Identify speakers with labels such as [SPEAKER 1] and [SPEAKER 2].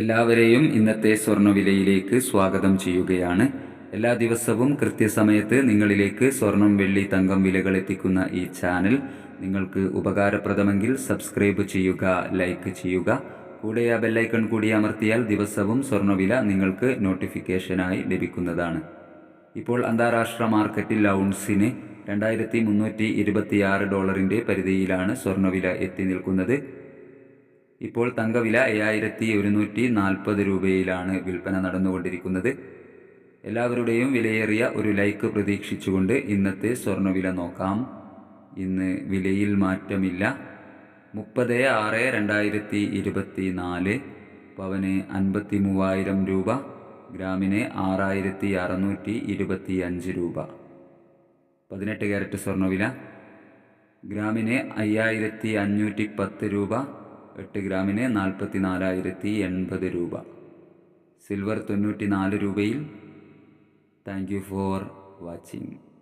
[SPEAKER 1] എല്ലാവരെയും ഇന്നത്തെ സ്വർണവിലയിലേക്ക് സ്വാഗതം ചെയ്യുകയാണ്. എല്ലാ ദിവസവും കൃത്യസമയത്ത് നിങ്ങളിലേക്ക് സ്വർണം വെള്ളി തങ്കം വിലകൾ എത്തിക്കുന്ന ഈ ചാനൽ. നിങ്ങൾക്ക് ഉപകാരപ്രദമെങ്കിൽ സബ്സ്ക്രൈബ് ചെയ്യുക ലൈക്ക് ചെയ്യുക. കൂടെ ആ ബെല്ലൈക്കൺ കൂടി അമർത്തിയാൽ ദിവസവും സ്വർണവില നിങ്ങൾക്ക് നോട്ടിഫിക്കേഷനായി ലഭിക്കുന്നതാണ്. ഇപ്പോൾ അന്താരാഷ്ട്ര മാർക്കറ്റിൽ ഔൺസിന് രണ്ടായിരത്തി മുന്നൂറ്റി ഇരുപത്തിയാറ് ഡോളറിന്റെ പരിധിയിലാണ് സ്വർണവില എത്തി നിൽക്കുന്നത്. ഇപ്പോൾ തങ്കവില ഏഴായിരത്തി ഒരുന്നൂറ്റി നാൽപ്പത് രൂപയിലാണ് വിൽപ്പന നടന്നുകൊണ്ടിരിക്കുന്നത്. എല്ലാവരുടെയും വിലയേറിയ ഒരു ലൈക്ക് പ്രതീക്ഷിച്ചുകൊണ്ട് ഇന്നത്തെ സ്വർണവില നോക്കാം. ഇന്ന് വിലയിൽ മാറ്റമില്ല. മുപ്പത് ആറ് രണ്ടായിരത്തി ഇരുപത്തി നാല് പവന് അൻപത്തി മൂവായിരം രൂപ ഗ്രാമിന് ആറായിരത്തി അറുന്നൂറ്റി ഇരുപത്തി അഞ്ച് രൂപ. പതിനെട്ട് ക്യാരറ്റ് സ്വർണവില ഗ്രാമിന് അയ്യായിരത്തി അഞ്ഞൂറ്റി പത്ത് രൂപ എട്ട് ഗ്രാമിന് നാൽപ്പത്തി നാലായിരത്തി എൺപത് രൂപ. സിൽവർ തൊണ്ണൂറ്റി നാല് രൂപയിൽ. Thank you for watching